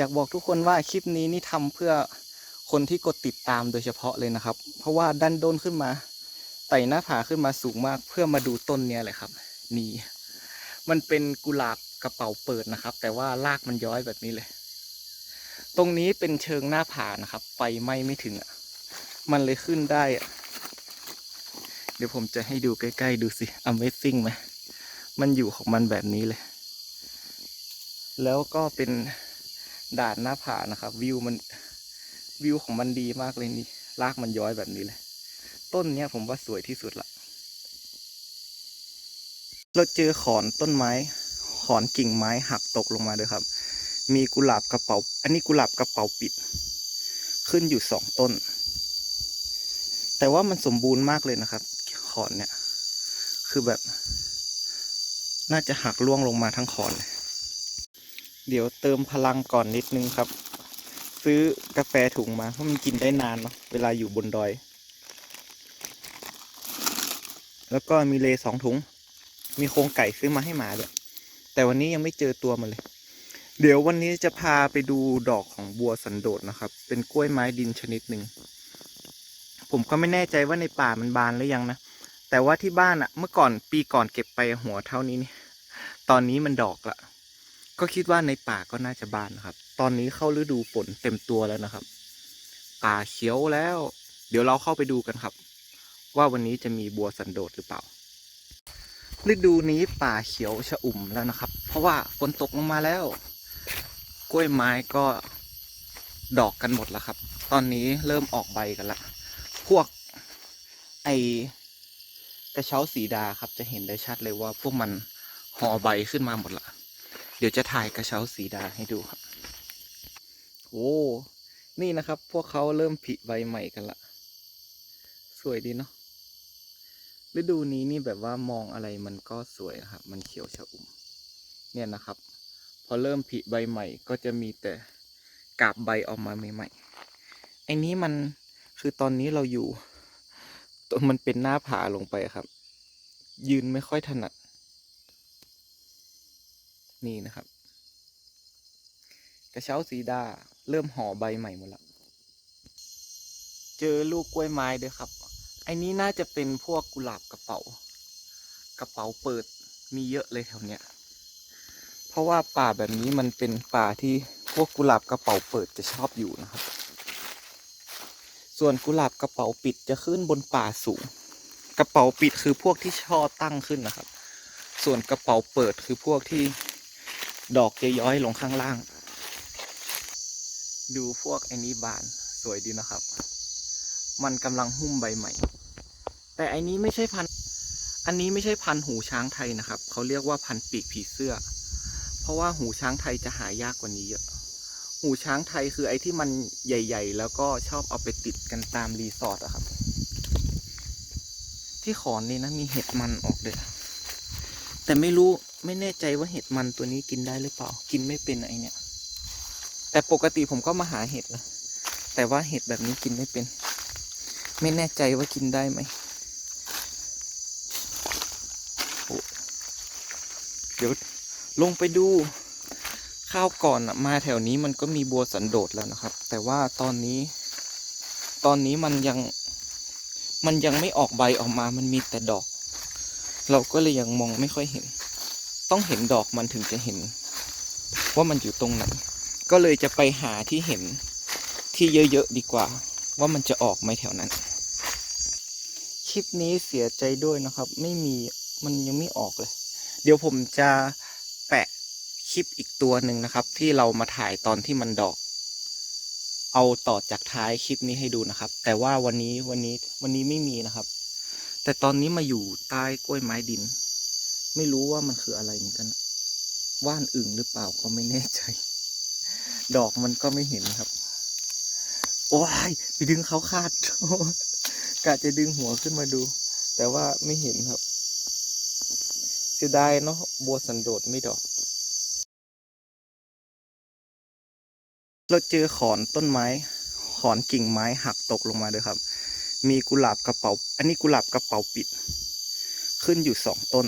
อยากบอกทุกคนว่าคลิปนี้นี่ทำเพื่อคนที่กดติดตามโดยเฉพาะเลยนะครับ เพราะว่าดันโดนขึ้นมาไต่หน้าผาขึ้นมาสูงมากเพื่อมาดูต้นเนี้ยเลยครับ นี่ มันเป็นกุหลาบกระเป๋าเปิดนะครับ แต่ว่ารากมันย้อยแบบนี้เลย ตรงนี้เป็นเชิงหน้าผานะครับ ไฟไหม้ไม่ถึงอะมันเลยขึ้นได้อะเดี๋ยวผมจะให้ดูใกล้ๆ ดูสิ Amazing ไหมมันอยู่ของมันแบบนี้เลย แล้วก็เป็น ด่านหน้าผานะครับ วิวมันวิวของมันดีมากเลยนี่รากมันย้อยแบบนี้เลย ต้นเนี้ยผมว่าสวยที่สุดละเราเจอขอนต้นไม้ ขอนกิ่งไม้หักตกลงมาด้วยครับ มีกุหลาบกระเป๋า อันนี้กุหลาบกระเป๋าปิด ขึ้นอยู่สองต้น แต่ว่ามันสมบูรณ์มากเลยนะครับ ขอนเนี่ย คือแบบ น่าจะหักล่วงลงมาทั้งขอนเลย เดี๋ยวเติมพลังก่อนนิดนึงครับ ซื้อกาแฟถุงมาเพราะมันกินได้นานเนาะเวลาอยู่บนดอย แล้วก็มีเลสองถุง มีโครงไก่ซื้อมาให้หมาด้วยแต่วันนี้ยังไม่เจอตัวมันเลย เดี๋ยววันนี้จะพาไปดูดอกของบัวสันโดษนะครับ เป็นกล้วยไม้ดินชนิดหนึ่งผมก็ไม่แน่ใจว่าในป่ามันบานหรือยังนะ แต่ว่าที่บ้านอะเมื่อก่อนปีก่อนเก็บไปหัวเท่านี้นี่ตอนนี้มันดอกละ ก็คิดว่าในป่าก็น่าจะบานนะครับ ตอนนี้เข้าฤดูฝนเต็มตัวแล้วนะครับ ป่าเขียวแล้ว เดี๋ยวเราเข้าไปดูกันครับ ว่าวันนี้จะมีบัวสันโดษหรือเปล่า ฤดูนี้ป่าเขียวชะอุ่มแล้วนะครับ เพราะว่าฝนตกลงมาแล้ว กล้วยไม้ก็ดอกกันหมดแล้วครับ ตอนนี้เริ่มออกใบกันละ พวกไอกระเช้าสีดาครับจะเห็นได้ชัดเลยว่าพวกมันห่อใบขึ้นมาหมดละ เดี๋ยวจะถ่ายกระเช้าสีดาให้ดูครับ โอ้ นี่นะครับ พวกเขาเริ่มผลิใบใหม่กันละ สวยดีเนาะ ฤดูนี้นี่แบบว่ามองอะไรมันก็สวยนะครับ มันเขียวชอุ่ม เนี่ยนะครับ พอเริ่มผลิใบใหม่ก็จะมีแต่กาบใบออกมาใหม่ๆ ไอ้นี้มันคือตอนนี้เราอยู่ตัวมันเป็นหน้าผาลงไปครับ ยืนไม่ค่อยถนัด นี่นะครับ กระเช้าสีดาเริ่มห่อใบใหม่หมดแล้วเจอลูกกล้วยไม้ด้วยครับไอ้นี้น่าจะเป็นพวกกุหลาบกระเป๋า กระเป๋าเปิดมีเยอะเลยแถวเนี้ยเพราะว่าป่าแบบนี้มันเป็นป่าที่พวกกุหลาบกระเป๋าเปิดจะชอบอยู่นะครับ ส่วนกุหลาบกระเป๋าปิดจะขึ้นบนป่าสูง กระเป๋าปิดคือพวกที่ช่อตั้งขึ้นนะครับ ส่วนกระเป๋าเปิดคือพวกที่ ดอกจะย้อยลงข้างล่าง ดูพวกไอ้นี้บานสวยดีนะครับ มันกำลังหุ้มใบใหม่ แต่อันนี้ไม่ใช่พันธุ์อันนี้ไม่ใช่พันธุ์หูช้างไทยนะครับ เขาเรียกว่าพันธุ์ปีกผีเสื้อ เพราะว่าหูช้างไทยจะหายากกว่านี้เยอะ หูช้างไทยคือไอ้ที่มันใหญ่ ๆ แล้วก็ชอบเอาไปติดกันตามรีสอร์ทอะครับ ที่ขอนนี่นะมีเห็ดมันออกเลยอแต่ไม่รู้ ไม่แน่ใจว่าเห็ดมันตัวนี้กินได้หรือเปล่า กินไม่เป็นไอเนี่ย แต่ปกติผมก็มาหาเห็ดนะแต่ว่าเห็ดแบบนี้กินไม่เป็น ไม่แน่ใจว่ากินได้ไหมโอ้เดี๋ยวลงไปดูข้าวก่อนอะมาแถวนี้มันก็มีบัวสันโดษแล้วนะครับ แต่ว่าตอนนี้ ตอนนี้มันยัง มันยังไม่ออกใบออกมา มันมีแต่ดอก เราก็เลยยังมองไม่ค่อยเห็น ต้องเห็นดอกมันถึงจะเห็น ว่ามันอยู่ตรงไหน ก็เลยจะไปหาที่เห็นที่เยอะๆดีกว่า ว่ามันจะออกไหมแถวนั้น คลิปนี้เสียใจด้วยนะครับ ไม่มีมันยังไม่ออกเลย เดี๋ยวผมจะแปะคลิปอีกตัวหนึ่งนะครับ ที่เรามาถ่ายตอนที่มันดอก เอาต่อจากท้ายคลิปนี้ให้ดูนะครับ แต่ว่าวันนี้วันนี้วันนี้ไม่มีนะครับ แต่ตอนนี้มาอยู่ใต้กล้วยไม้ดิน ไม่รู้ว่ามันคืออะไรเหมือนกันอะว่านอึ่งหรือเปล่าก็ไม่แน่ใจ ดอกมันก็ไม่เห็นครับ โอ้ยไปดึงเขาคาดกะจะดึงหัวขึ้นมาดู แต่ว่าไม่เห็นครับเสียดายเนาะบัวสันโดษไม่ดอก เราเจอขอนต้นไม้ ขอนกิ่งไม้หักตกลงมาด้วยครับ มีกุหลาบกระเป๋า อันนี้กุหลาบกระเป๋าปิด ขึ้นอยู่สองต้น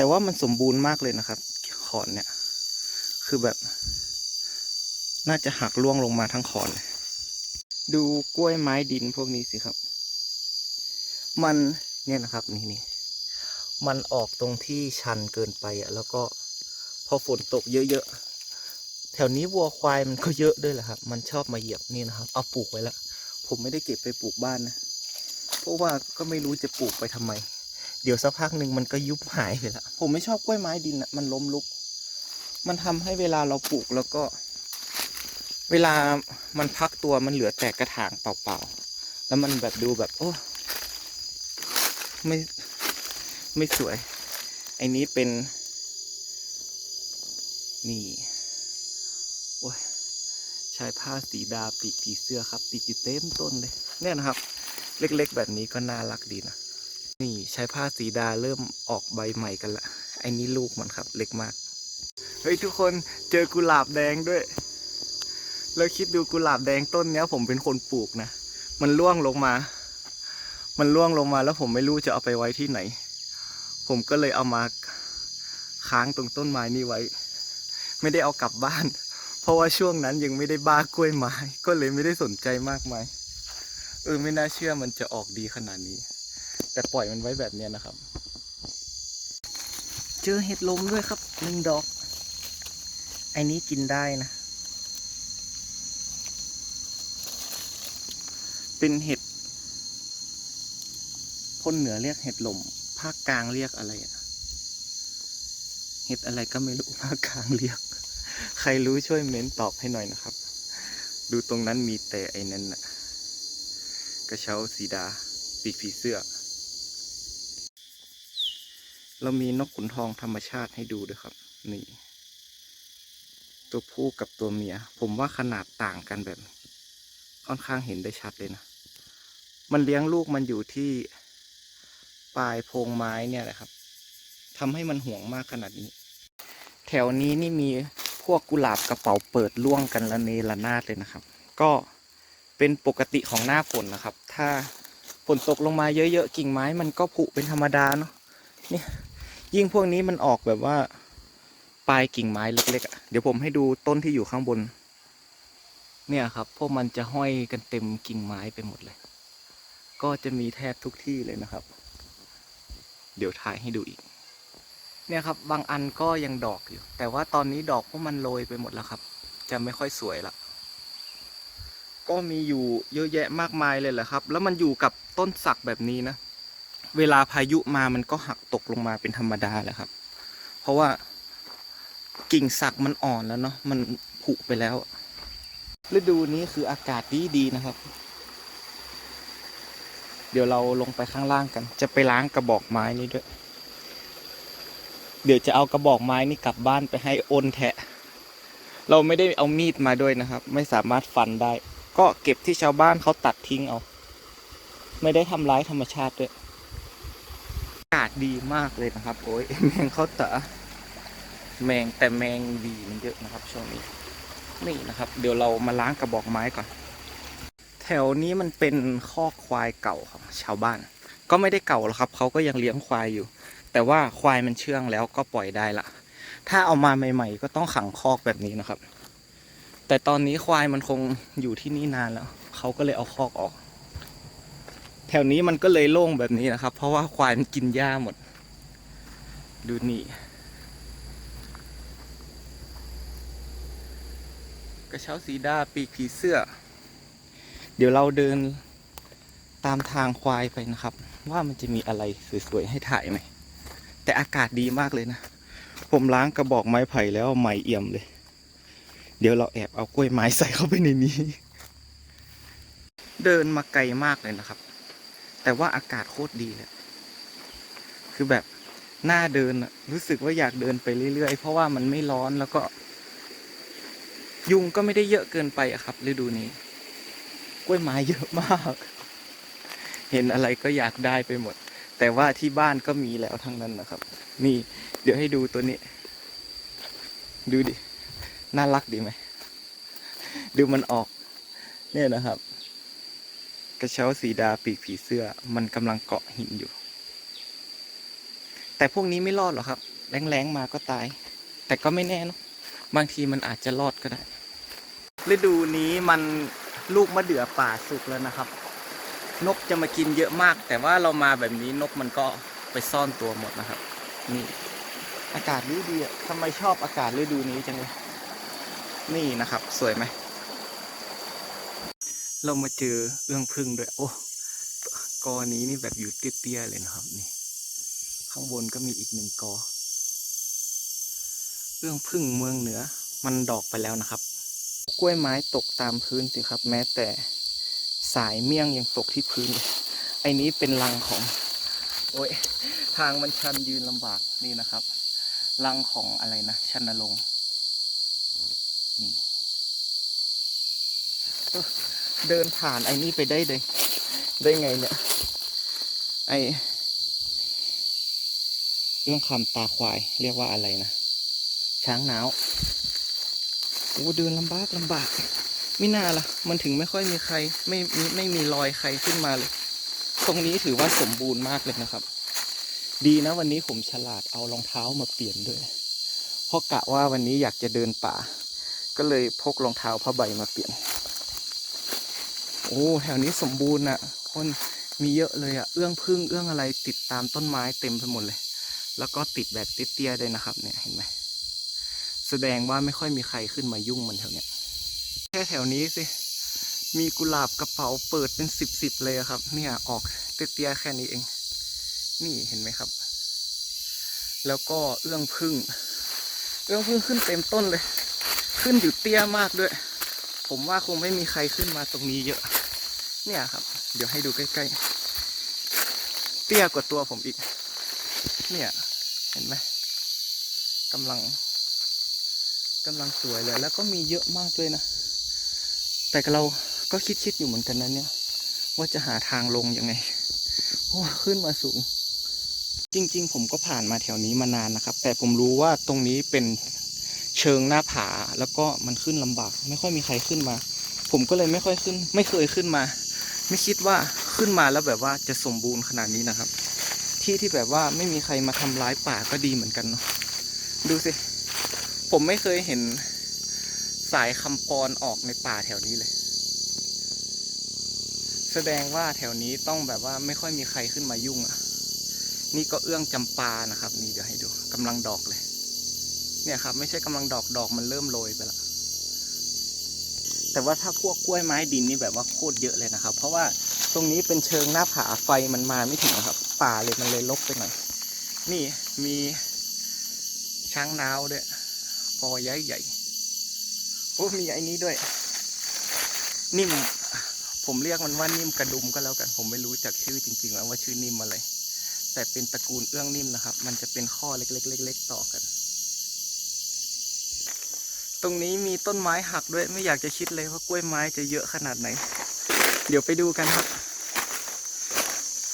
แต่ว่ามันสมบูรณ์มากเลยนะครับ ขอนเนี่ย คือแบบ น่าจะหักล่วงลงมาทั้งขอน ดูกล้วยไม้ดินพวกนี้สิครับ มันเนี่ยนะครับนี่นี่มันออกตรงที่ชันเกินไปอะ แล้วก็พอฝนตกเยอะๆ แถวนี้วัวควายมันก็เยอะด้วยแหละครับ มันชอบมาเหยียบนี่นะครับ เอาปลูกไว้แล้วผมไม่ได้เก็บไปปลูกบ้านนะ เพราะว่าก็ไม่รู้จะปลูกไปทำไม เดี๋ยวสักพักหนึ่งมันก็ยุบหายไปละผมไม่ชอบกล้วยไม้ดินอะมันล้มลุก มันทำให้เวลาเราปลูกแล้วก็ เวลามันพักตัวมันเหลือแต่กระถางเปล่าๆ แล้วมันแบบดูแบบโอ้ไม่ไม่สวยไอ้นี้เป็น นี่โอ้ยใช้ผ้าสีดาปีกผีเสื้อครับติดอยู่เต็มต้นเลยเนี่ยนะครับ เล็กๆแบบนี้ก็น่ารักดีนะ นี่ใช้ผ้าสีดาเริ่มออกใบใหม่กันละไอ้นี้ลูกมันครับ เล็กมาก เฮ้ยทุกคนเจอกุหลาบแดงด้วย แล้วคิดดูกุหลาบแดงต้นเนี้ย ผมเป็นคนปลูกนะ มันร่วงลงมา มันร่วงลงมาแล้วผมไม่รู้จะเอาไปไว้ที่ไหน ผมก็เลยเอามาค้างตรงต้นไม้นี้ไว้ ไม่ได้เอากลับบ้าน เพราะว่าช่วงนั้นยังไม่ได้บ้ากล้วยไม้ ก็เลยไม่ได้สนใจมากมาย เออไม่น่าเชื่อมันจะออกดีขนาดนี้ แต่ปล่อยมันไว้แบบเนี้ยนะครับ เจอเห็ดลมด้วยครับหนึ่งดอกไอ้นี้กินได้นะ เป็นเห็ดคนเหนือเรียกเห็ดลม ภาคกลางเรียกอะไรอะเห็ดอะไรก็ไม่รู้ภาคกลางเรียก ใครรู้ช่วยเม้นตอบให้หน่อยนะครับ ดูตรงนั้นมีแต่ไอ้นั่นน่ะกระเช้าสีดา ปีกผีเสื้อ เรามีนกขุนทองธรรมชาติให้ดูด้วยครับ นี่ ตัวผู้กับตัวเมีย ผมว่าขนาดต่างกันแบบ ค่อนข้างเห็นได้ชัดเลยนะ มันเลี้ยงลูกมันอยู่ที่ปลายโพงไม้เนี่ยแหละครับทำให้มันห่วงมากขนาดนี้ แถวนี้นี่มีพวกกุหลาบกระเป๋าเปิดร่วงกันละเนระนาดเลยนะครับ ก็เป็นปกติของหน้าฝนนะครับ ถ้าฝนตกลงมาเยอะๆกิ่งไม้มันก็ผุเป็นธรรมดาเนาะเนี่ย ยิ่งพวกนี้มันออกแบบว่า ปลายกิ่งไม้เล็กๆอะเดี๋ยวผมให้ดูต้นที่อยู่ข้างบน เนี่ยครับ พวกมันจะห้อยกันเต็มกิ่งไม้ไปหมดเลย ก็จะมีแทบทุกที่เลยนะครับ เดี๋ยวถ่ายให้ดูอีก เนี่ยครับ บางอันก็ยังดอกอยู่ แต่ว่าตอนนี้ดอกพวกมันโรยไปหมดแล้วครับ จะไม่ค่อยสวยละก็มีอยู่เยอะแยะมากมายเลยแหละครับ แล้วมันอยู่กับต้นสักแบบนี้นะ เวลาพายุมามันก็หักตกลงมาเป็นธรรมดาแหละครับ เพราะว่ากิ่งสักมันอ่อนแล้วเนาะมันผุไปแล้ว ฤดูนี้คืออากาศดีดีนะครับ เดี๋ยวเราลงไปข้างล่างกัน จะไปล้างกระบอกไม้นี้ด้วย เดี๋ยวจะเอากระบอกไม้นี่กลับบ้านไปให้อนแทะ เราไม่ได้เอามีดมาด้วยนะครับ ไม่สามารถฟันได้ ก็เก็บที่ชาวบ้านเขาตัดทิ้งเอา ไม่ได้ทำร้ายธรรมชาติด้วยากาศดีมากเลยนะครับ โอ้ยแมงเขาตาแมงแต่แมงดีมันเยอะนะครับ ช่วงนี้ นี่นะครับ เดี๋ยวเรามาล้างกระบอกไม้ก่อน แถวนี้มันเป็นคอกควายเก่าของชาวบ้าน ก็ไม่ได้เก่าหรอกครับเขาก็ยังเลี้ยงควายอยู่ แต่ว่าควายมันเชื่องแล้วก็ปล่อยได้ละถ้าเอามาใหม่ ๆ ก็ต้องขังคอกแบบนี้นะครับ แต่ตอนนี้ควายมันคงอยู่ที่นี่นานแล้วเขาก็เลยเอาคอกออก แถวนี้มันก็เลยโล่งแบบนี้นะครับ เพราะว่าควายมันกินหญ้าหมด ดูนี่กระเช้าสีดาปีกผีเสื้อ เดี๋ยวเราเดินตามทางควายไปนะครับ ว่ามันจะมีอะไรสวยๆให้ถ่ายไหม แต่อากาศดีมากเลยนะ ผมล้างกระบอกไม้ไผ่แล้วใหม่เอี่ยมเลย เดี๋ยวเราแอบเอากล้วยไม้ใส่เข้าไปในนี้ เดินมาไกลมากเลยนะครับ แต่ว่าอากาศโคตรดีเลยคือแบบหน้าเดินอะรู้สึกว่าอยากเดินไปเรื่อยๆ เพราะว่ามันไม่ร้อนแล้วก็ ยุงก็ไม่ได้เยอะเกินไปอะครับฤดูนี้ กล้วยไม้เยอะมาก เห็นอะไรก็อยากได้ไปหมด แต่ว่าที่บ้านก็มีแล้วทั้งนั้นนะครับนี่เดี๋ยวให้ดูตัวนี้ ดูดิ น่ารักดีไหม ดูมันออก เนี่ยนะครับ กระเช้าสีดาปีกผีเสื้อ มันกำลังเกาะหินอยู่ แต่พวกนี้ไม่รอดหรอกครับ แรงๆมาก็ตาย แต่ก็ไม่แน่เนะบางทีมันอาจจะรอดก็ได้ ฤดูนี้มันลูกมะเดื่อป่าสุกแล้วนะครับ นกจะมากินเยอะมาก แต่ว่าเรามาแบบนี้นกมันก็ไปซ่อนตัวหมดนะครับ นี่ อากาศดีดีอะทำไมชอบอากาศฤดูนี้จังเลยนี่นะครับ สวยไหม เรามาเจอเอื้องพึ่งด้วย โอ้กอนี้นี่แบบอยู่เตี้ยๆเลยนะครับ นี่ ข้างบนก็มีอีกหนึ่งกอ เอื้องพึ่งเมืองเหนือ มันดอกไปแล้วนะครับ กล้วยไม้ตกตามพื้นสิครับ แม้แต่สายเมี่ยงยังตกที่พื้นไอ้นี้เป็นรังของ โอ้ยทางมันชันยืนลำบากนี่นะครับ รังของอะไรนะชันนรงนี่ เดินผ่านไอ้นี่ไปได้เลย ได้ไงเนี่ย ไอเรื่องคำตาควายเรียกว่าอะไรนะ ช้างหนาวโอ้เดินลำบากลำบากไม่น่าล่ะ มันถึงไม่ค่อยมีใคร ไม่ไม่ไม่มีรอยใครขึ้นมาเลย ตรงนี้ถือว่าสมบูรณ์มากเลยนะครับ ดีนะวันนี้ผมฉลาดเอารองเท้ามาเปลี่ยนด้วยเพราะกะว่าวันนี้อยากจะเดินป่า ก็เลยพกรองเท้าผ้าใบมาเปลี่ยน โอ้แถวนี้สมบูรณ์อะคนมีเยอะเลยอะเอื้องพึ่งเอื้องอะไรติดตามต้นไม้เต็มไปหมดเลย แล้วก็ติดแบบเตี้ยๆด้วยนะครับ เนี่ยเห็นไหมแสดงว่าไม่ค่อยมีใครขึ้นมายุ่งมันแถวเนี้ยแค่แถวนี้สิมีกุหลาบกระเป๋าเปิดเป็นสิบสิบเลยครับ เนี่ยออกเตี้ยๆแค่นี้เอง นี่เห็นไหมครับ แล้วก็เอื้องพึ่งเอื้องพึ่งขึ้นเต็มต้นเลย ขึ้นอยู่เตี้ยมากด้วย ผมว่าคงไม่มีใครขึ้นมาตรงนี้เยอะ เนี่ยครับ เดี๋ยวให้ดูใกล้ๆ เตี้ยกว่าตัวผมอีก เนี่ย เห็นไหมกำลังกำลังสวยเลย แล้วก็มีเยอะมากด้วยนะ แต่เราก็คิดคิดๆอยู่เหมือนกันนะเนี่ย ว่าจะหาทางลงยังไงโอ้ขึ้นมาสูง จริง ๆ ผมก็ผ่านมาแถวนี้มานานนะครับ แต่ผมรู้ว่าตรงนี้เป็นเชิงหน้าผา แล้วก็มันขึ้นลำบาก ไม่ค่อยมีใครขึ้นมา ผมก็เลยไม่ค่อยขึ้น ไม่เคยขึ้นมา ไม่คิดว่าขึ้นมาแล้วแบบว่าจะสมบูรณ์ขนาดนี้นะครับ ที่ที่แบบว่าไม่มีใครมาทำร้ายป่าก็ดีเหมือนกันเนาะดูสิ ผมไม่เคยเห็นสายคำปอนออกในป่าแถวนี้เลย แสดงว่าแถวนี้ต้องแบบว่าไม่ค่อยมีใครขึ้นมายุ่งอะ นี่ก็เอื้องจำปานะครับ นี่เดี๋ยวให้ดูกำลังดอกเลย เนี่ยครับ ไม่ใช่กำลังดอกดอกมันเริ่มโรยไปและ แต่ว่าถ้าพวกกล้วยไม้ดินนี่แบบว่าโคตรเยอะเลยนะครับ เพราะว่าตรงนี้เป็นเชิงหน้าผาไฟมันมาไม่ถึงนะครับ ป่าเลยมันเลยลกไปหน่อย นี่มีช้างนาวด้วยกอใหญ่ใหญ่ๆโอ้มีไอ้นี้ด้วย นิ่ม ผมเรียกมันว่านิ่มกระดุมก็แล้วกัน ผมไม่รู้จักชื่อจริงๆแล้วว่าชื่อนิ่มอะไร แต่เป็นตระกูลเอื้องนิ่มนะครับ มันจะเป็นข้อเล็กๆๆๆต่อกัน ตรงนี้มีต้นไม้หักด้วยไม่อยากจะคิดเลยว่ากล้วยไม้จะเยอะขนาดไหน เดี๋ยวไปดูกันครับ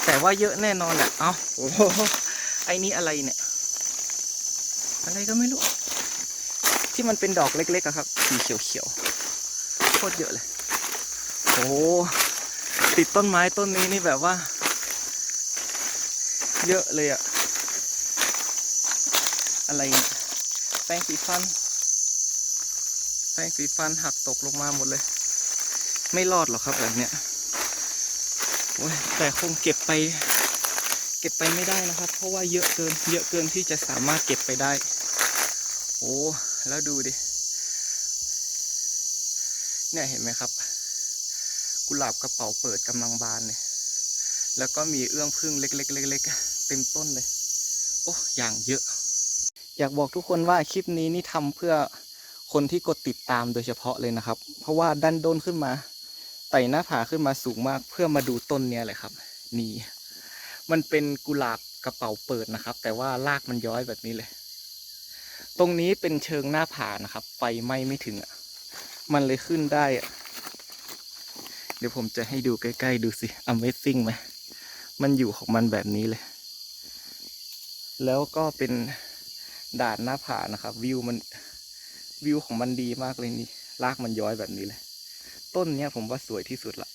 แต่ว่าเยอะแน่นอนแหละเอาโอ้โหไอ้นี่อะไรเนี่ย อะไรก็ไม่รู้ ที่มันเป็นดอกเล็กๆอะครับสีเขียวๆโคตรเยอะเลย โอ้ติดต้นไม้ต้นนี้นี่แบบว่า เยอะเลยอะอะไรเนี่ยแป้งสีฟัน แป้งสีฟันหักตกลงมาหมดเลย ไม่รอดหรอกครับแบบเนี้ยโอ้ยแต่คงเก็บไป เก็บไปไม่ได้นะครับ เพราะว่าเยอะเกิน เยอะเกินที่จะสามารถเก็บไปได้ โอ้แล้วดูดิเนี่ยเห็นไหมครับ กุหลาบกระเป๋าเปิดกำลังบานเลยแล้วก็มีเอื้องพึ่งเล็กๆเล็กๆเต็มต้นเลย โอ้อย่างเยอะ อยากบอกทุกคนว่าคลิปนี้นี่ทำเพื่อ คนที่กดติดตามโดยเฉพาะเลยนะครับ เพราะว่าดันด้นขึ้นมาไต่หน้าผาขึ้นมาสูงมากเพื่อมาดูต้นเนี้ยเลยครับ นี่ มันเป็นกุหลาบกระเป๋าเปิดนะครับ แต่ว่ารากมันย้อยแบบนี้เลย ตรงนี้เป็นเชิงหน้าผานะครับ ไฟไหม้ไม่ถึงอะ มันเลยขึ้นได้อะ เดี๋ยวผมจะให้ดูใกล้ๆดูสิ Amazing ไหมมันอยู่ของมันแบบนี้เลย แล้วก็เป็นด่านหน้าผานะครับ วิวมัน วิวของมันดีมากเลยนี่รากมันย้อยแบบนี้เลย ต้นเนี้ยผมว่าสวยที่สุดละ